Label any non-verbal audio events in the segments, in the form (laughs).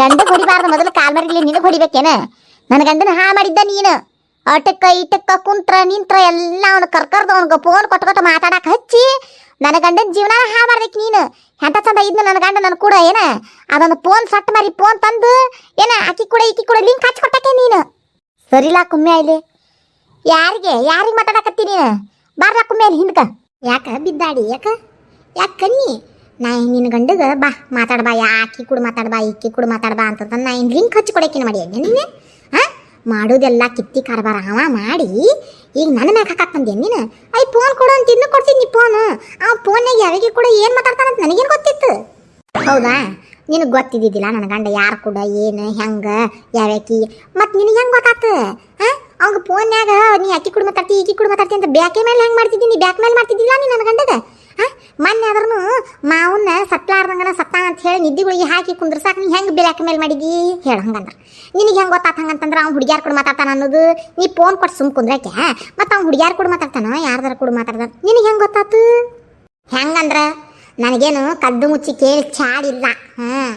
ಗಂಡ ಹೊಡಿಬಾರ್ದು ಮೊದಲು ಕಾಲ್ ಮರಿಲಿ ನಿನಗೆ ಹೊಡಿಬೇಕೇನ? ನನ್ನ ಗಂಡನ ಹಾ ಮಾಡಿದ್ದ ನೀನು. ಅಟಕ್ಕ ಇಟಕ್ಕ ಕುಂತ್ರ ನಿಂತ್ರ ಎಲ್ಲ ಅವ್ನು ಕರ್ಕರ್ದು ಅವ್ನಿಗೆ ಫೋನ್ ಕೊಟ್ಟು ಕೊಟ್ಟು ಮಾತಾಡಕ್ಕೆ ಹಚ್ಚಿ ನನ್ನ ಗಂಡನ ಜೀವನ ಹಾ ಮಾಡ್ಬೇಕು ನೀನು. ಎಂಥ ಚಂದ ಇದ್ನ ನನ್ನ ಗಂಡ ನನ್ನ ಕೂಡ ಏನ? ಅದೊಂದು ಫೋನ್ ಸಟ್ ಮಾರಿ ಫೋನ್ ತಂದು ಏನ ಆಕಿ ಕೂಡ ಈಕಿ ಕೂಡ ಲಿಂಕ್ ಹಚ್ಚಿ ಕೊಟ್ಟಕ್ಕೆ ನೀನು. ಸರಿಲಾ ಕುಮ್ಮೆ ಇಲ್ಲಿ ಯಾರಿಗೆ? ಯಾರಿಗೆ ಮಾತಾಡಕತ್ತಿ ನೀನು? ಬಾರ್ಲಾ ಕುಮ್ಮೆ ಅಲ್ಲಿ ಹಿಂದ್ಕ. ಯಾಕ ಬಿದ್ದಾಡಿ? ಯಾಕ? ಯಾಕ ಕನ್ನಿ ನಾ ನಿನ್ನ ಗಂಡಗ ಬಾ ಮಾತಾಡ್ಬಾ ಆಕಿ ಕೂಡ ಮಾತಾಡ್ಬಾ ಈಕಿ ಕೂಡ ಮಾತಾಡ್ಬಾ ಅಂತಂದ ನಾ ಏನು ಲಿಂಕ್ ಹಚ್ಚಿ ಕೊಡಕಿನ ಮಾಡಿ ನೀನು ಹಾಂ ಮಾಡೋದೆಲ್ಲ ಕಿತ್ತಿ ಕಾರ್ಬಾರ ಅವ ಮಾಡಿ ಈಗ ನನ್ನ ಮ್ಯಾಗ ಹಾಕಕ್ಕೆ ಬಂದೆ ನೀನು? ಐ ಫೋನ್ ಕೊಡು ಅಂತ ಇನ್ನೂ ಕೊಡ್ತೀನಿ ಫೋನು ಆ ಫೋನ್ನಾಗ ಯಾರಿಗೆ ಕೂಡ, ಏನು ಮಾತಾಡ್ತಾನಂತ ನನಗೇನು ಗೊತ್ತಿತ್ತು? ಹೌದಾ? ನಿನಗೆ ಗೊತ್ತಿದ್ದಿದ್ದಿಲ್ಲ ನನ್ನ ಗಂಡ ಯಾರು ಕೂಡ, ಏನು, ಹೆಂಗೆ, ಯಾವ್ಯಾಕಿ? ಮತ್ತು ನಿನಗೆ ಹೆಂಗೆ ಗೊತ್ತಾತು? ಹಾಂ ಅವಾಗ ಫೋನ್ಯಾಗ ನೀ ಅಕ್ಕಿ ಕೂಡ ಮಾತಾಡ್ತಿ, ಈಕಿ ಕೂಡ ಮಾತಾಡ್ತಿ ಅಂತ ಬ್ಯಾಕೆ ಮೇಲೆ ಹೆಂಗೆ ಮಾಡ್ತಿದ್ದೀನಿ ಬ್ಯಾಕ್ ಮೇಲೆ ಮಾಡ್ತಿದ್ದಿಲ್ಲ ನೀನು ನನ್ನ ಗಂಡಗ? ಹಾಂ ಮೊನ್ನೆ ಆದ್ರೂ ಮಾವನ್ನ ಸತ್ಲಾರ್ದಂಗನ ಸತ್ತ ಅಂತ ಹೇಳಿ ನಿದ್ದಿಗಳಿಗೆ ಹಾಕಿ ಕುಂದ್ರಸಾಕ ನೀ ಹೆಂಗೆ ಬ್ಯಾಕ್ ಮೇಲೆ ಮಾಡಿದಿ? ಹೇಳ, ಹಂಗಂದ್ರೆ. ನಿನಗೆ ಹೆಂಗೆ ಗೊತ್ತಾತ ಹಂಗಂತಂದ್ರೆ ಅವ್ನು ಹುಡುಗ್ಯಾರ ಕೂಡ ಮಾತಾಡ್ತಾನ ಅನ್ನೋದು. ನೀ ಫೋನ್ ಕೊಟ್ಟು ಸುಮ್ ಕುಂದ್ರಕ್ಕೆ ಮತ್ತು ಅವ್ನು ಹುಡುಗ್ಯಾರ ಕೂಡ ಮಾತಾಡ್ತಾನ? ಯಾರ್ದಾರ ಕೂಡ ಮಾತಾಡ್ತಾನ ನಿನಗೆ ಹೆಂಗೆ ಗೊತ್ತಾತು? ಹೆಂಗಂದ್ರೆ? ನನಗೇನು ಕದ್ದು ಮುಚ್ಚಿ ಕೇಳಿ ಚಾಡಿಲ್ಲ, ಹಾಂ?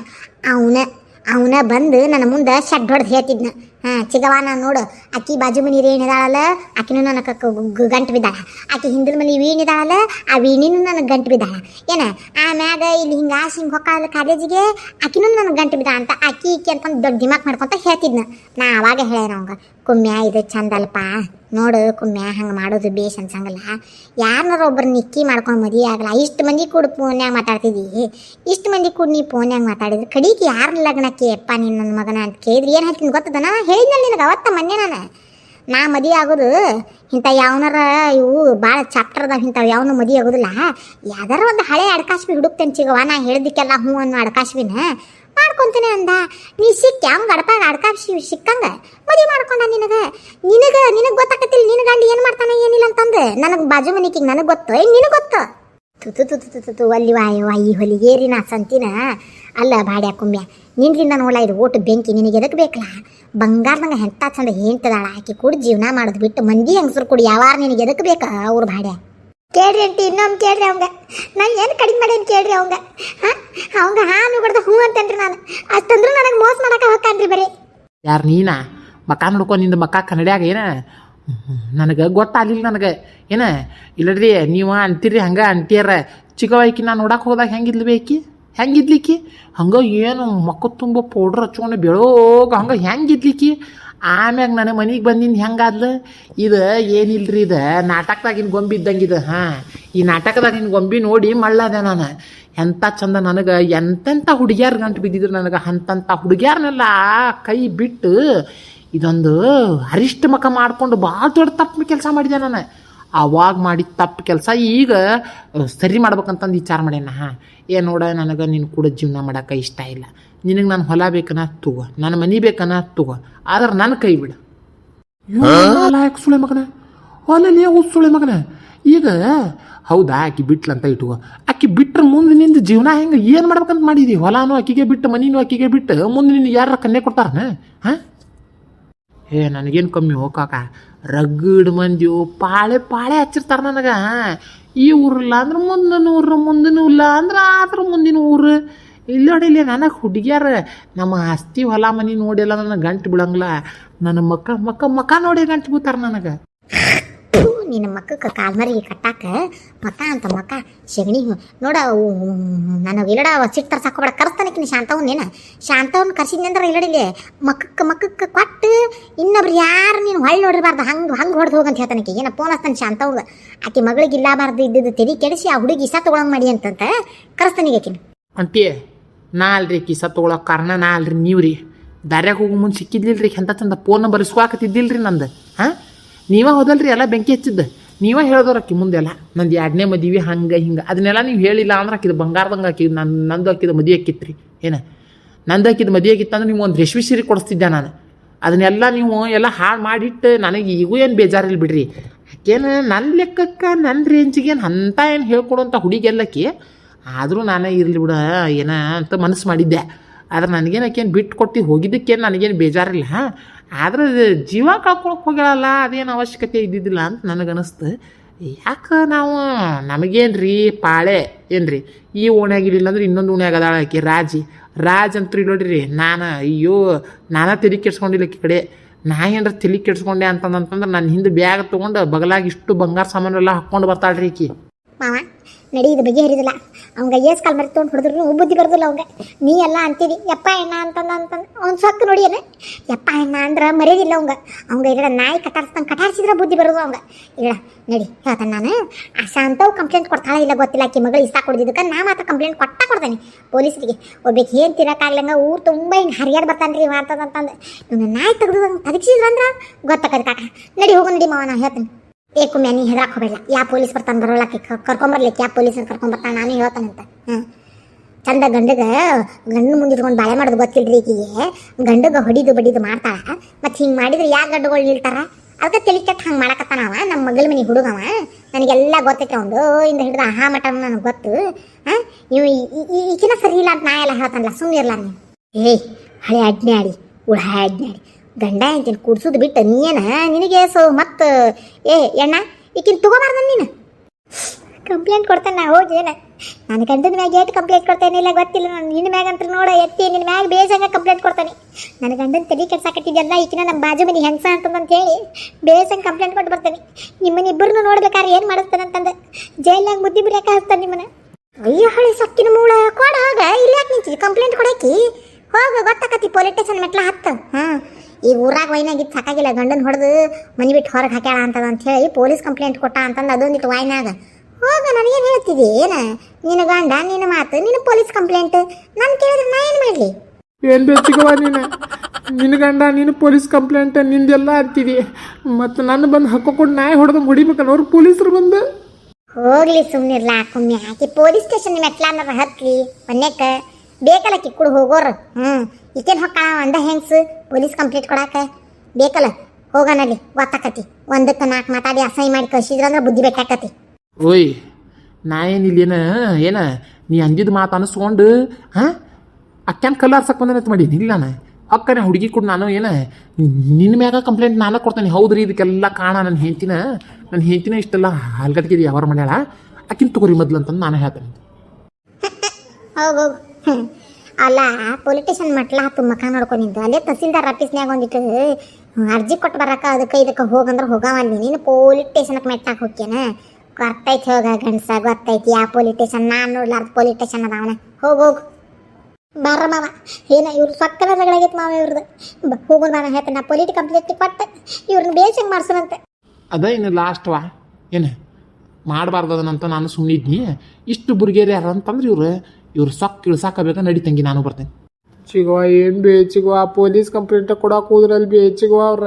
ಅವನ ಅವನ ಬಂದು ನನ್ನ ಮುಂದೆ ಶಡ್ ಹೊಡೆದು ಹೇಳ್ತಿದ್ನ. ಹಾಂ, ಚಿಗವಾನ ನೋಡು. ಅಕ್ಕಿ ಬಾಜು ಮನಿ ಏನಿದಾಳಲ್ಲ ಆಕಿನೂ ನನಗೆ ಗಂಟು ಬಿದ್ದಾಳ. ಆಕಿ ಹಿಂದಿನ ಮನಿ ವೀಣಿದಾಳಲ್ಲ ಆ ವೀಣಿನೂ ನನಗೆ ಗಂಟು ಬಿದ್ದಾಳ. ಏನ? ಆಮ್ಯಾಗ ಇಲ್ಲಿ ಹಿಂಗೆ ಆಸೆ ಹಿಂಗೆ ಹೊಕ್ಕಾಗಲ್ಲ ಕಾಲೇಜಿಗೆ ಆಕಿನೂ ನನಗೆ ಗಂಟು ಬಿದ್ದಾಳ ಅಂತ ಅಕ್ಕಿ ಇಕ್ಕಿ ಅಂತಂದು ದೊಡ್ಡ ದಿಮಾಕ್ ಮಾಡ್ಕೊಂತ ಹೇಳ್ತಿದ್ನ. ನಾ ಅವಾಗ ಹೇಳ್ಯಾನ ಅವಂಗ ಕುಮ್ಯ, ಇದು ಚಂದಲ್ಪ ನೋಡು ಕುಮ್ಯಾ, ಹಂಗೆ ಮಾಡೋದು ಬೇಷ್ ಅನ್ಸಂಗಲ್ಲ. ಯಾರನ್ನಾರ ಒಬ್ರು ನಿಕ್ಕಿ ಮಾಡ್ಕೊಂಡು ಮದುವೆ ಆಗಲ್ಲ ಇಷ್ಟು ಮಂದಿ ಕೂಡ ಫೋನ್ಯಾಗ ಮಾತಾಡ್ತಿದ್ದಿ ಇಷ್ಟು ಮಂದಿ ಕೂಡ ನೀ ಫೋನ್ಯಾಗ ಮಾತಾಡಿದ್ರು ಕಡಿಗೆ ಯಾರ ಲಗ್ನಕ್ಕೆ ಅಪ್ಪ ನೀನು ನನ್ನ ಮಗನ ಅಂತ ಕೇಳಿದ್ರಿ? ಏನು ಹೇಳ್ತೀನಿ ಗೊತ್ತದನ ಹೇಳಿದ್ನಲ್ಲ ನಿನಗೆ, ಅವತ್ತ ಮೊನ್ನೆ ನಾನು. ನಾ ಮದುವೆ ಆಗೋದು, ಇಂಥ ಯಾವನಾರ ಇವು ಭಾಳ ಚಾಪ್ಟರ್ ಅದಾವ, ಇಂಥವು ಯಾವನು ಮದುವೆ ಆಗೋದಿಲ್ಲ. ಯಾವ್ದಾರ ಒಂದು ಹಳೆ ಅಡ್ಕಾಶ್ವಿ ಹುಡುಕ್ತೇನೆ ಚಿಗವ ನಾ ಹೇಳ್ದಿಕ್ಕೆಲ್ಲ ಹ್ಞೂ ಅನ್ನೋ ಅಡ್ಕಾಶ್ಬಿನ ಮಾಡ್ಕೊಂತೀನಿ ಅಂದ. ನೀ ಸಿಕ್ಕ ಅವ್ನ ಗಡಪ ಅಡ್ಕ ಸಿಕ್ಕಂಗ ಮದಿ ಮಾಡ್ಕೊಂಡ ನಿನಗ? ನಿನಗ, ನಿನಗೆ ಗೊತ್ತಾಕತ್ತಿಲ್ಲ ನಿನ್ ಗಂಡ ಏನು ಮಾಡ್ತಾನ ಏನಿಲ್ಲ ಅಂತಂದ. ನನಗೆ ಬಾಜು ಮನಿಕಿಗೆ ನನಗೆ ಗೊತ್ತು. ಏ ನಿನಗೆ ಗೊತ್ತು? ತುತು ತುತು ತುತು ತು ಅಲ್ಲಿ ವಾಯ್, ವಾಯಿ ಹೊಲಿಗೇರಿ ನಾ ಸಂತಿನ. ಅಲ್ಲ ಬಾಡ್ಯ ಕುಂಬ್ಯ ನಿನ್ನಿಂದ ನೋಡ ಇದು ಓಟು ಬೆಂಕಿ ನಿನಗೆ ಎದಕ್ಕೆ ಬೇಕಲ್ಲ ಬಂಗಾರದಂಗ ಹೆಂತ ಚಂದ ಹೇಳ್ತದಾಳ ಆಕಿ ಕೂಡ ಜೀವನ ಮಾಡೋದು ಬಿಟ್ಟು ಮಂದಿ ಹೆಂಗಸರು ಕೂಡ ಯಾವಾರು ನಿನಗೆ ಎದಕ್ ಬೇಕಾ ಅವ್ರ ಬಾಡ್ಯ? ಕೇಳ್ರಿ ಅಂಟಿ ಇನ್ನೊಂದು ಕೇಳ್ರಿ ಅವಂಗ. ನಾನು ಏನು ಕಡಿಮೆ ಮಾಡೇನು ಕೇಳ್ರಿ ಅವಂಗ? ಹಾಂ? ಅವಂಗ ಹಾನು ಬಿಡ್ದ ಹ್ಞೂ ಅಂತೇನ್ರಿ ನಾನು. ಅಷ್ಟಂದ್ರೂ ನನಗೆ ಮೋಸ ಮಾಡಕ್ಕೆ ಹೋಗ್ತಾನ್ರಿ ಬರೀ. ಯಾರು ನೀನಾ? ಮಕ್ಕ ನೋಡ್ಕೊ, ನಿಂದ ಮಕ್ಕ ಕನ್ನಡಿಯಾಗ ಏನ? ನನಗೆ ಗೊತ್ತಾಗಲಿಲ್ಲ ನನಗೆ. ಏನ? ಇಲ್ಲಡ್ರಿ ನೀವು ಅಂತೀರಿ, ಹಂಗೆ ಅಂಟಿಯರ ಚಿಕ್ಕವಾಯ್ಕಿ ನಾನು ನೋಡಕ್ಕೆ ಹೋದಾಗ ಹೆಂಗಿದ್ಲು ಬೇಕಿ ಹೆಂಗಿದ್ಲಿಕ್ಕಿ ಹಂಗೆ ಏನು ಮಕ್ಕ ತುಂಬ ಪೌಡ್ರ್ ಹಚ್ಕೊಂಡು ಬೆಳೋಗ ಹಂಗೆ ಹೆಂಗಿದ್ಲಿಕ್ಕಿ ಆಮ್ಯಾಗ ನನಗೆ ಮನೆಗೆ ಬಂದಿನ ಹೆಂಗಾದ್ಲು? ಇದು ಏನಿಲ್ರಿ ಇದು? ನಾಟಕದಾಗಿನ ಗೊಂಬಿ ಇದ್ದಂಗಿದೆ ಹಾಂ, ಈ ನಾಟಕದಾಗಿನ ಗೊಂಬಿ ನೋಡಿ ಮಳ್ಳದೆ ನಾನು. ಎಂಥ ಚಂದ ನನಗೆ ಎಂತೆಂಥ ಹುಡುಗ್ಯಾರ ಗಂಟು ಬಿದ್ದಿದ್ರು ನನಗೆ. ಅಂತಂಥ ಹುಡುಗ್ಯಾರನ್ನೆಲ್ಲ ಕೈ ಬಿಟ್ಟು ಇದೊಂದು ಅರಿಷ್ಟ ಮಕ ಮಾಡ್ಕೊಂಡು ಭಾಳ ದೊಡ್ಡ ತಪ್ಪು ಕೆಲಸ ಮಾಡಿದೆ ನಾನು. ಅವಾಗ ಮಾಡಿದ ತಪ್ಪು ಕೆಲಸ ಈಗ ಸರಿ ಮಾಡ್ಬೇಕಂತಂದು ವಿಚಾರ ಮಾಡ್ಯಾನ. ಹಾಂ, ಏ ನೋಡ, ನನಗೆ ನಿನ್ನ ಕೂಡ ಜೀವನ ಮಾಡೋಕೆ ಇಷ್ಟ ಇಲ್ಲ. ನಿನಗೆ ನಾನು ಹೊಲ ಬೇಕನ ತಗೋ. ನನ್ನ ಮನಿ ಬೇಕನ ತಗೋ. ಆದ್ರೆ ನನ್ನ ಕೈ ಬಿಡ. ಲಾಯಕ್ ಸುಳೆ ಮಗನ? ಹೊಲಲ್ಲಿ ಸುಳೆ ಮಗನ. ಈಗ ಹೌದಾ ಆಕಿ ಬಿಟ್ಲಂತ ಇಟ್ಕೋ. ಆಕಿ ಬಿಟ್ರೆ ಮುಂದೆ ನಿಂದು ಜೀವನ ಹೆಂಗೆ ಏನು ಮಾಡ್ಬೇಕಂತ ಮಾಡಿದಿ? ಹೊಲಾನು ಆಕಿಗೆ ಬಿಟ್ಟು ಮನಿನೂ ಆಕಿಗೆ ಬಿಟ್ಟು ಮುಂದೆ ನಿನ್ನ ಯಾರ ಕನ್ನೆ ಕೊಡ್ತಾರನ ಹಾಂ? ಏ ನನಗೇನು ಕಮ್ಮಿ ಹೋಗಾಕ ರಗ್ಗಡ್ ಮಂದಿ ಪಾಳೆ ಪಾಳೆ ಹಚ್ಚಿರ್ತಾರ ನನಗೆ ಈ ಊರಿಲ್ಲ ಅಂದ್ರೆ ಮುಂದಿನ ಊರು ಮುಂದಿನ ಇಲ್ಲ ಅಂದ್ರೆ ಆದ್ರೆ ಮುಂದಿನ ಊರು. ಇಲ್ಲಿ ನೋಡಿಲ್ಲ ನನಗೆ ಹುಡುಗಿಯರ ನಮ್ಮ ಆಸ್ತಿ ಹೊಲ ಮನೆ ನೋಡಿಲ್ಲ ನನಗೆ ಗಂಟು ಬಿಡಂಗಿಲ್ಲ ನನ್ನ ಮಕ್ಕ ಮಕ್ಕ ಮಕ್ಕ ನೋಡಿ ಗಂಟು ಬಿಡ್ತಾರೆ ನನಗೆ. ನಿನ್ನ ಮಕ್ಕಕ್ಕೆ ಕಾಲ್ಮರಿಗೆ ಕಟ್ಟಾಕ ಮಕ್ಕ ಅಂತ ಮಕ್ಕ ಶಗಣಿ ನೋಡ ನನಗೆ ಇಲ್ಲಡ ಸಿಟ್ಟು ತರ್ಸಾಕೋಬೇಡ ಕರ್ಸ್ತಾನಕ್ಕಿನ ಶಾಂತವನ್ನೇನ ಶಾಂತವನ್ನ ಕರ್ಸಿದ್ನಂದ್ರೆ ಇಲ್ಲಡಿಲಿ ಮಕ್ಕಕ್ಕೆ ಮಕ್ಕಕ್ಕೆ ಕೊಟ್ಟು ಇನ್ನೊಬ್ರು ಯಾರು ನೀನು ಹೊಳ್ಳಿ ನೋಡಿರಬಾರ್ದು. ಹಂಗೆ ಹಂಗೆ ಹೊಡೆದು ಹೋಗಂತ ಹೇಳ್ತಾನಕ್ಕೆ ಏನ ಫೋನ್ ಹಚ್ತಾನೆ ಶಾಂತವ್ಗ. ಆಕೆ ಮಗಳಿಗೆ ಇಲ್ಲಬಾರ್ದು ಇದ್ದಿದ್ದು ತೆರಿ ಕೆಡಿಸಿ ಆ ಹುಡುಗಿ ಇಸ ತಗೊಳಂಗೆ ಮಾಡಿ ಅಂತಂತ ಕರೆಸ್ತಾನಿಗೆ ಆಕಿನ. ಅಂಟಿ ನಾ ಅಲ್ರಿ ಕಿಸ ತೊಗೊಳಕ್ಕೆ ಕಾರಣ ನಾ ಅಲ್ರಿ ನೀವು ರೀ ದಾರ್ಯಾಗ ಹೋಗೋ ಮುಂದೆ ಸಿಕ್ಕಿದ್ಲಿಲ್ರಿ ಎಂಥ ಚಂದ ಫೋನ್ ರೀ ನಂದು. ಹಾಂ? ನೀವೇ ಹೋದಲ್ರಿ ಎಲ್ಲ ಬೆಂಕಿ ಹಚ್ಚಿದ್ದು. ನೀವೇ ಹೇಳ್ದವ್ರು ಆಕಿ ಮುಂದೆಲ್ಲ ನಂದು ಎರಡನೇ ಮದುವೆ ಹಂಗೆ ಹಿಂಗೆ. ಅದನ್ನೆಲ್ಲ ನೀವು ಹೇಳಿಲ್ಲ ಅಂದ್ರೆ ಆಕಿದು ಬಂಗಾರದಂಗೆ ಆಕಿ ನನ್ನ ನಂದು ಹಾಕಿದ ಮದುವೆ ಆಕಿತ್ತು ರೀ ಏನ? ನಂದು ಹಾಕಿದ ಮದುವೆ ಆಗಿತ್ತಂದ್ರೆ ನೀವು ಒಂದು ರೇಷ್ಮೆ ಸೀರೆ ಕೊಡಿಸ್ತಿದ್ದೆ ನಾನು. ಅದನ್ನೆಲ್ಲ ನೀವು ಎಲ್ಲ ಹಾಳು ಮಾಡಿಟ್ಟು ನನಗೆ ಈಗೂ ಏನು ಬೇಜಾರಿಲ್ಲ ಬಿಡ್ರಿ. ಆಕೇನು ನನ್ನ ಲೆಕ್ಕಕ್ಕೆ ನನ್ನ ರೇಂಜಿಗೆ ಏನು ಅಂಥ ಏನು ಹೇಳ್ಕೊಡುವಂಥ ಹುಡುಗಿಯಲ್ಲಕ್ಕಿ ಆದರೂ ನಾನೇ ಇರಲಿ ಬಿಡ ಏನ ಅಂತ ಮನಸ್ಸು ಮಾಡಿದ್ದೆ. ಆದ್ರೆ ನನಗೇನು ಆಕೇನು ಬಿಟ್ಟು ಕೊಟ್ಟು ಹೋಗಿದ್ದಕ್ಕೇನು ನನಗೇನು ಬೇಜಾರಿಲ್ಲ ಆದ್ರೆ ಜೀವ ಕಳ್ಕೊಳಕ್ಕೆ ಹೋಗ್ಯಾಳಲ್ಲ, ಅದೇನು ಅವಶ್ಯಕತೆ ಇದ್ದಿದ್ದಿಲ್ಲ ಅಂತ ನನಗನ್ನಿಸ್ತು ಯಾಕೆ ನಾವು ನಮಗೇನು ರೀ ಪಾಳೆ ಏನು ರೀ ಈ ಓಣ್ಯಾಗಿರಲಿಲ್ಲ ಅಂದ್ರೆ ಇನ್ನೊಂದು ಓಣ್ಯಾಗ ಅದಾಳ ಆಕೆ, ರಾಜಿ. ರಾಜ್ ಅಂತೂ ಇಲ್ಲೋಡ್ರಿ ನಾನು, ಅಯ್ಯೋ, ನಾನೇ ತಲೆ ಕೆಡ್ಸ್ಕೊಂಡಿಲ್ಲ ಈ ಕಡೆ. ನಾ ಏನ್ರ ತಲೆ ಕೆಡ್ಸ್ಕೊಂಡೆ ಅಂತಂದಂತಂದ್ರೆ ನನ್ನ ಹಿಂದೆ ಬ್ಯಾಗ್ ತೊಗೊಂಡು ಬಗಲಾಗಿ ಇಷ್ಟು ಬಂಗಾರ ಸಾಮಾನೆಲ್ಲ ಹಾಕ್ಕೊಂಡು ಬರ್ತಾಳ್ರಿ ಈಕಿ ನಡಿ ಇದು ಬಗೆ ಹರಿದಿಲ್ಲ ಅವಂಗ ಏಸ್ ಕಾಲ್ ಮರಿ ತೊಗೊಂಡು ಹೊಡೆದ್ರು ಬುದ್ಧಿ ಬರೋದಿಲ್ಲ ಅವಂಗ. ನೀ ಎಲ್ಲ ಅಂತೀವಿ, ಯಪ್ಪ ಅಣ್ಣ ಅಂತಂದ ಅಂತಂದು. ಅವ್ನು ಸೊಕ್ಕ ನೋಡಿ ಏನ ಯಪ್ಪ ಅಣ್ಣ ಅಂದ್ರೆ ಮರೆಯೋದಿಲ್ಲ ಅವಂಗ. ಅವಂಗ ಇಡ ನಾಯಿ ಕಟಾರ್ಸ್ದಂಗೆ ಕಟಾರ್ಸಿದ್ರೆ ಬುದ್ಧಿ ಬರೋದು ಅವಂಗ. ಇಲ್ಲ ನಡಿ, ಹೇಳ್ತಾನೆ ನಾನು. ಆಶಾ ಅಂತವು ಕಂಪ್ಲೇಂಟ್ ಕೊಡ್ತಾಳೆ ಇಲ್ಲ ಗೊತ್ತಿಲ್ಲ, ಆಕಿ ಮಗಳು ಇಷ್ಟ ಕೊಡ್ದಿದ್ದಕ್ಕೆ ನಾ ಮಾತ್ರ ಕಂಪ್ಲೇಂಟ್ ಕೊಟ್ಟ ಕೊಡ್ತೇನೆ ಪೊಲೀಸರಿಗೆ. ಒಬ್ಬಕ್ಕೆ ಏನು ತಿರಕ್ಕಾಗ್ಲಂಗ ಊರು ತುಂಬ ಹಿಂಗೆ ಹರಿಯಾಡ್ ಬರ್ತಾನೆ ರೀ ಮಾಡ್ತದಂತಂದು ಇವ್ನ ನಾಯಿ ತೆಗೆದು ತದಗಿಸಿದ್ರಂದ್ರೆ ಗೊತ್ತಾಗದು ಕಾಕ. ನಡಿ ಹೋಗು ನಡಿ ಮಾವ, ನಾ ಹೇಳ್ತೇನೆ. ಏ ಕುಮ್ಯ ನೀ ಹೆದರಾಕ್ ಹೋಗಬೇಡ ಯಾ ಪೊಲೀಸ್ ಬರ್ತಾನೆ ಬರೋಳಕ್ಕೆ ಕರ್ಕೊಂಬರ್ಲಿಕ್ಕೆ, ಯಾ ಪೊಲೀಸ್ ಕರ್ಕೊಂಬರ್ತಾನೆ ನಾನು ಹೇಳ್ತಾನಂತ ಹಾಂ. ಚಂದ ಗಂಡಗ ಗಂಡು ಮುಂದಿಟ್ಕೊಂಡು ಬಾಳೆ ಮಾಡೋದು ಗೊತ್ತಿಲ್ರಿ ಈಕಿಗೆ. ಗಂಡಗ ಹೊಡಿದು ಬಡಿದು ಮಾಡ್ತಾಳ. ಮತ್ತೆ ಹಿಂಗೆ ಮಾಡಿದ್ರೆ ಯಾ ಗಂಡುಗಳು ನಿಲ್ತಾರ? ಅದಕ್ಕೆ ತಲೆ ಕೆಟ್ಟ ಹಂಗೆ ಮಾಡಕತ್ತಾನವ ನಮ್ಮ ಮಗಳ ಮನೆ ಹುಡುಗವ ನನಗೆಲ್ಲ ಗೊತ್ತೈತೆ ಅವನು ಇಂದ ಹಿಡಿದು ಆಹಾ ಮಠ ನನಗೆ ಗೊತ್ತು. ಹಾಂ? ಇವು ಈಕಿನ ಸರಿ ಇಲ್ಲ ಅಂತ ನಾ ಎಲ್ಲ ಹೇಳ್ತಾನಲ್ಲ ಸುಮ್ಮನೆ ಇರಲ್ಲ ನೀನು. ಏಯ್, ಹಳೆ ಅಡ್ನೆ ಆಡಿ ಉಳ ಅಡ್ನೆ ಆಡಿ ಗಂಡ ಅಂತೀನಿ ಕುಡ್ಸೋದು ಬಿಟ್ಟು ನೀನ? ನಿನಗೆ ಸೊ ಮತ್ತು, ಏ, ಎಣ್ಣ, ಈಕಿನ ತಗೋಬಾರ್ದ ನೀನು. ಕಂಪ್ಲೇಂಟ್ ಕೊಡ್ತೇನೆ ನಾ, ಹೋಗಿ ಏನ? ನನ್ನ ಗಂಡನ ಮ್ಯಾಗ ಎಷ್ಟು ಕಂಪ್ಲೇಂಟ್ ಕೊಡ್ತೇನೆ ಇಲ್ಲ ಗೊತ್ತಿಲ್ಲ ನಾನು. ನಿನ್ನ ಮ್ಯಾಗ ಅಂತ ನೋಡ, ಎತ್ತಿ, ನಿನ್ನ ಮ್ಯಾಗ ಬೇಸಂಗ ಕಂಪ್ಲೇಂಟ್ ಕೊಡ್ತಾನೆ. ನನ್ನ ಗಂಡನ ತಲೆ ಕೆಡ್ಸಾಕತ್ತಿದ್ದೆಲ್ಲ ಈಕಿನ ನಮ್ಮ ಬಾಜು ಮನೆ ಹೆಂಗಸ ಅಂತಂದಂತ ಹೇಳಿ ಬೇಸಂಗ ಕಂಪ್ಲೇಂಟ್ ಕೊಟ್ಟು ಬರ್ತೇನೆ. ನಿಮ್ಮನ್ನ ಇಬ್ಬರನ್ನು ನೋಡ್ಬೇಕಾದ್ರೆ ಏನು ಮಾಡಿಸ್ತಾನೆ ಅಂತಂದು. ಜೈಲಾಗ ಬುದ್ಧಿ ಬಿಡಕ್ಕೆ ಹಾಕ್ತಾನೆ ನಿಮ್ಮನ್ನ. ಅಯ್ಯೋ, ಹಳಿ ಸೊಕ್ಕಿನ ಮೂಳ ಕೊಡ ಹೋಗ ಇಲ್ಲಿ ಯಾಕೆ ನಿಂತಿದ್ದಿ ಕಂಪ್ಲೇಂಟ್ ಕೊಡಾಕಿ? ಹೋಗ ಗೊತ್ತಾಕತಿ ಪೊಲೀಸ್ ಸ್ಟೇಷನ್ ಮೆಟ್ಲ ಹತ್ತ ಹಾಂ. ಈ ಊರಾಗ ವೈನಾಗಿದ್ದು ಸಾಕಾಗಿಲ್ಲ. ಗಂಡನ ಹೊಡೆದು ಮನೆ ಬಿಟ್ಟು ಹೊರಗೆ ಹಾಕ್ಯಾಳ ಅಂತದ ಅಂತ ಹೇಳಿ ಪೊಲೀಸ್ ಕಂಪ್ಲೇಂಟ್ ಕೊಟ್ಟ ಅಂತಂದು ಅದೊಂದಿಟ್ಟು ವಾಯ್ನಾಗ ಹೋಗ ನನಗೇನು ಹೇಳ್ತಿದ್ದಿ ಏನ? ನಿನ್ನ ಗಂಡ ನಿನ್ನ ಮಾತು ನಿನ್ನ ಪೊಲೀಸ್ ಕಂಪ್ಲೇಂಟ್. ನಾನು ಕೇಳಿದ್ರೆ ನಾ ಏನು ಮಾಡಲಿ? ಏನು ಬೆಚ್ಚಿಗವ ನೀನು? ನಿನ್ನ ಗಂಡ ನೀನು ಪೊಲೀಸ್ ಕಂಪ್ಲೇಂಟ್ ನಿಂದೆಲ್ಲ ಅಂತೀವಿ ಮತ್ತು ನನ್ನ ಬಂದು ಹಾಕೋಕೊಂಡು ನಾಯಿ ಹೊಡೆದು ಹೊಡಿಬೇಕಲ್ಲ ಅವ್ರು ಪೊಲೀಸರು ಬಂದು? ಹೋಗ್ಲಿ ಸುಮ್ಮನಿರ್ಲ ಕುಮ್ಮಿ ಹಾಕಿ ಪೊಲೀಸ್ ಸ್ಟೇಷನ್ ಮೆಟ್ಲಾನರ ಹತ್ಲಿ ಮನ್ಯಾಕ. ಬೇಕಲ್ಲ ಕಿಕ್ಕುಡು ಹೋಗೋರು? ಹ್ಞೂ ಈಕೇನು ಹೊಕ್ಕಾಳ ಅಂದ ಹೆಂಗ್ಸ್? ಪೊಲೀಸ್ ಕಂಪ್ಲೇಂಟ್ ಕೊಡಾಕ? ಬೇಕಲ್ಲ ಹೋಗೋಣಲ್ಲಿ ಗೊತ್ತಾಕತಿ. ಒಂದಕ್ಕೆ ನಾಲ್ಕು ಮಾತಾಡಿ ಅಸಹ್ಯ ಮಾಡಿ ಕಳ್ಸಿದ್ರಂದ್ರೆ ಬುದ್ಧಿ ಬೇಕಾಕತಿ. ಓಯ್ ನಾ ಏನಿಲ್ಲ ಏನ ಏನ ನೀ ಅಂದಿದ್ದು ಮಾತು ಅನಿಸ್ಕೊಂಡು ಹಾಂ? ಅಕ್ಕನ ಕಲ್ಲಾರ್ಸಕ್ಕೆ ಆರ್ಸಕ್ಕೆ ಮಾಡಿ ಇಲ್ಲ ನಾನು ಅಕ್ಕನೇ ಹುಡುಗಿ ಕೂಡ ನಾನು ಏನ ನಿನ್ನ ಮ್ಯಾಗ ಕಂಪ್ಲೇಂಟ್ ನಾನು ಕೊಡ್ತೇನೆ ಹೌದ್ರಿ ಇದಕ್ಕೆಲ್ಲ ಕಾಣ ನನ್ನ ಹೆಂಡ್ತಿನ? ನನ್ನ ಹೆಂಡ್ತಿನ ಇಷ್ಟೆಲ್ಲ ಹಾಲ್ಗಟ್ಕಿದಿ ಯಾವ ಮಾಡ್ಯಾಳ? ಅಕ್ಕಿನ ತಗೋರಿ ಮೊದ್ಲು ಅಂತಂದು ನಾನು ಹೇಳ್ತೇನೆ. (laughs) ಹೋಗು. ಅಲ್ಲ ಪೊಲಿಟಿಷಿಯನ್ ಮಟ್ಲ ಹತ್ತು ಮಕ ನೋಡ್ಕೊಂಡಿದ್ದು ಅಲ್ಲೇ ತಹಸೀಲ್ದಾರ್ ಆಫೀಸ್ನ್ಯಾಗ ಒಂದಿಟ್ಟು ಅರ್ಜಿ ಕೊಟ್ಟು ಬರಕ ಅದಕ್ಕೆ ಇದಕ್ಕೆ ಹೋಗಂದ್ರೆ ಹೋಗವಲ್ಲಿ ನೀನು ಪೊಲೀಸ್ ಸ್ಟೇಷನ್ಗೆ ಮೆಟ್ಟಾಕ ಹೋಗ್ಯನ? ಗೊತ್ತೈತಿ ಹೋಗ, ಗಂಡ್ಸ, ಗೊತ್ತೈತಿ. ಆ ಪೊಲಿಟಿಷನ್ ನಾನು ನೋಡ್ಲಾರ್ದ ಪೊಲಿಟಿಷನ್ ಅದಾವನ ಹೋಗಿ, ಹೋಗು. ಬಾರ ಮಾವ. ಏನ ಇವ್ರು ಸಕ್ಕನ ಜಗಳಾಗೈತೆ ಮಾವ ಇವ್ರದ್ದು ಹೋಗೋದು ನಾನು ಹೇಳ್ತೇನೆ. ನಾ ಪೊಲಿಟಿ ಕಂಪ್ಲೀಟ್ ಕೊಟ್ಟು ಇವ್ರನ್ನ ಬೇಸಂಗೆ ಮಾಡ್ಸೋಣಂತೆ. ಅದ ಇನ್ನು ಲಾಸ್ಟ್ ವಾ? ಏನು ಮಾಡಬಾರ್ದು ಅದನ್ನಂತ ನಾನು ಸುಮ್ಮನಿದ್ನಿ ಇಷ್ಟು ಬುರ್ಗೇರಿ ಯಾರು ಅಂತಂದ್ರೆ ಇವ್ರು ಇವ್ರು ಸೊಕ್ಕ ಇಳ್ಸಾಕಬೇಕ ನಡಿ ತಂಗಿ ನಾನು ಬರ್ತೇನೆ. ಚಿಗುವ ಏನು ಬಿ ಚಿಗುವ ಪೊಲೀಸ್ ಕಂಪ್ಲೇಂಟ್ ಕೊಡಕ್ಕೆ ಹೋದ್ರಲ್ಲಿ ಬಿ ಚಿಗುವ ಅವ್ರ.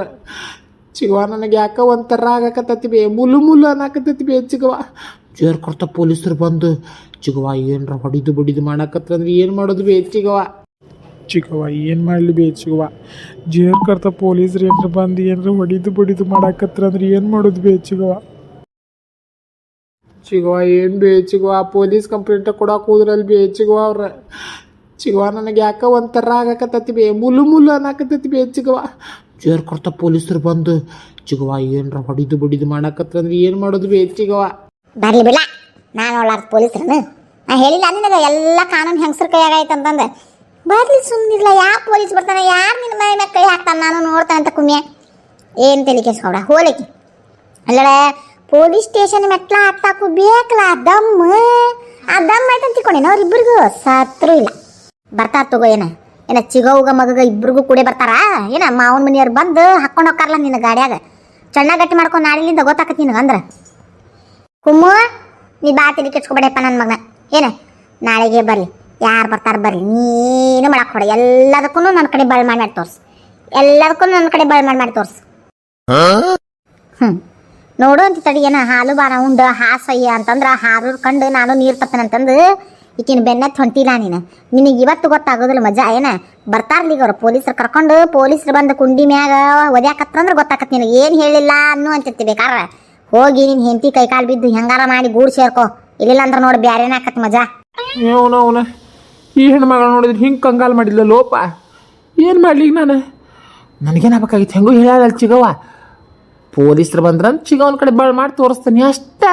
ಚಿಗುವ ನನಗೆ ಯಾಕ ಒಂಥರ ಆಗಕತ್ತತಿ ಬೇ? ಮುಲು ಮುಲು ಅನ್ನಕತ್ತೈತಿ ಬೇ ಚಿಗುವ. ಜೇರ್ ಕೊಡ್ತ ಪೊಲೀಸರು ಬಂದು ಚಿಗುವ ಏನರ ಹೊಡಿದು ಬಡಿದು ಮಾಡಕತ್ತಂದ್ರೆ ಏನು ಮಾಡೋದು ಬೇ ಚಿಗವ? ಚಿಕ್ಕವ ಏನು ಮಾಡಲಿ ಬೇ ಜೇರ್ ಕರ್ತ ಪೊಲೀಸ್ರು ಏನ್ರ ಬಂದು ಏನರ ಹೊಡಿದು ಬಡಿದು ಮಾಡಾಕತ್ರ ಅಂದ್ರೆ ಏನು ಮಾಡೋದು ಬೇ ಚಿಕ್ಕವ್ವ ಚಿಗವ ಏನು ಬಿ ಹೆಚ್ಚಿಗುವ ಪೊಲೀಸ್ ಕಂಪ್ಲೇಂಟ್ ಕೊಡೋಕೆ ಹೋದ್ರಲ್ಲಿ ಬಿ ಹೆಚ್ಚಿಗುವ ಅವ್ರ. ಚಿಗುವ ನನಗೆ ಯಾಕ ಒಂಥರ ಆಗಕತ್ತತಿ ಬೇ. ಮುಲು ಮುಲು ಅನ್ನಕತ್ತೈತಿ ಬಿ ಹೆಚ್ಚಿಗುವ ಜೇರ್ ಕೊಡ್ತ ಪೊಲೀಸರು ಬಂದು ಚಿಗುವ ಏನರ ಹೊಡಿದು ಬಡಿದು ಮಾಡಕತ್ತಂದ್ರೆ ಏನು ಮಾಡೋದು ಬೇ ಹೆಚ್ಚಿಗುವ ಬರ್ಲಿ ಬಿಡ ನಾನು ಅವಳಾರ್ದ ಪೊಲೀಸ್ರನ್ನ. ನಾ ಹೇಳಿಲ್ಲ ನಿನಗೆ ಎಲ್ಲ ಕಾನೂನು ಹೆಂಗಸ್ರ ಕೈಯಾಗ ಅಂತಂದೆ. ಬರ್ಲಿ ಸುಮ್ಮನಿಲ್ಲ ಯಾವ ಪೊಲೀಸ್ ಬರ್ತಾನೆ? ಯಾರು ನಿನ್ನ ಮನೆ ಮ್ಯಾಗ ಕೈ ಹಾಕ್ತಾನೆ? ನಾನು ನೋಡ್ತಾನೆ ಅಂತ ಕುಮ್ಯ. ಏನು ತಲೆ ಕೆಸ್ಕೊಡ ಹೋಲಿಕ್ಕೆ ಅಲ್ಲಡೆ ಪೊಲೀಸ್ ಸ್ಟೇಷನ್ ಮೆಟ್ಲ ಹತ್ತಾಕು ಬೇಕಲ್ಲ ದಮ್ಮ ದಮ್. ಆ ದಮ್ ಆಯ್ತು ಅಂತ ತಿಳ್ಕೊಂಡೇನ ಅವ್ರಿಬ್ರಿಗೂ ಸತ್ರು ಇಲ್ಲ. ಬರ್ತಾರ ತಗೋ ಏನ? ಏನ ಚಿಗೌಗ ಮಗಗ ಇಬ್ರಿಗೂ ಕೂಡೆ ಬರ್ತಾರ? ಏನ ಮಾವನ ಮನೆಯವ್ರು ಬಂದು ಹಾಕೊಂಡು ಹೋಗ್ಕಾರಲ್ಲ ನಿನ್ನ ಗಾಡ್ಯಾಗ? ಚಣ್ಣ ಗಟ್ಟಿ ಮಾಡ್ಕೊಂಡು ನಾಳಿಲಿಂದ ಗೊತ್ತಾಕತಿ ನಿನಗೆ ಅಂದ್ರೆ? ಕುಮ್ಮು ನೀ ಬಾ ತಿಳಿ ಕೆಚ್ಕೊಬೇಡಪ್ಪ ನನ್ನ ಮಗನ. ಏನ? ನಾಳೆಗೆ ಬರ್ಲಿ. ಯಾರು ಬರ್ತಾರ ಬರ್ರಿ ನೀನು ಮಾಡಕ್ ಹೊಡ. ಎಲ್ಲದಕ್ಕೂ ನನ್ನ ಕಡೆ ಬಳ್ ಮಾಡಿ ಮಾಡಿ ತೋರ್ಸು. ಎಲ್ಲದಕ್ಕೂ ನನ್ನ ಕಡೆ ಬಳ್ ಮಾಡಿ ಮಾಡಿ ತೋರ್ಸು ಹ್ಞೂ ನೋಡು ಅಂತ ತಡಿ, ಏನ ಹಾಲು ಬಾರ ಉಂಡು ಹಾಸಯ್ಯ ಅಂತಂದ್ರ ಹಾರು ಕಂಡು ನಾನು ನೀರು ತಪ್ಪನ ಅಂತಂದು ಈಕಿನ ಬೆನ್ನತ್ ಹೊಂಟಿಲ್ಲ ನೀನು. ನಿನಗೆ ಇವತ್ತು ಗೊತ್ತಾಗೋದಿಲ್ಲ ಮಜಾ ಏನ? ಬರ್ತಾರ್ಲಿ ಈಗ ಅವ್ರು, ಪೊಲೀಸರು ಕರ್ಕೊಂಡು ಪೊಲೀಸರು ಬಂದು ಕುಂಡಿ ಮ್ಯಾಗ ಒದ್ಯಾಕತ್ತಂದ್ರೆ ಗೊತ್ತಾಕತ್ ನಿನಗೆ. ಏನು ಹೇಳಿಲ್ಲ ಅನ್ನೋ ಅಂತಿರ್ತಿ ಬೇಕಾರ ಹೋಗಿ ನಿನ್ನ ಹೆಂಡತಿ ಕೈ ಕಾಲು ಬಿದ್ದು ಹೆಂಗಾರ ಮಾಡಿ ಗೂಡು ಸೇರ್ಕೋ. ಇಲ್ಲಿಲ್ಲ ಅಂದ್ರೆ ನೋಡಿ ಬ್ಯಾರೇನ ಆಕತ್ ಮಜಾ ಅವನ ಈ ಹೆಣ್ಮಗಳು ನೋಡಿದ್ರೆ ಹಿಂಗೆ ಕಂಗಾಲ್ ಮಾಡಿಲ್ಲ ಲೋಪ. ಏನು ಮಾಡ್ಲಿ ನಾನು? ನನಗೇನಾಗಬೇಕಾಗಿತ್ತು ಹೆಂಗೂ ಹೇಳಲ್ಲ ಚಿಗವ ಪೊಲೀಸರು ಬಂದ್ರಂತ ಚಿಗವನ ಕಡೆ ಬಳ್ ಮಾಡಿ ತೋರಿಸ್ತೇನೆ ಅಷ್ಟ.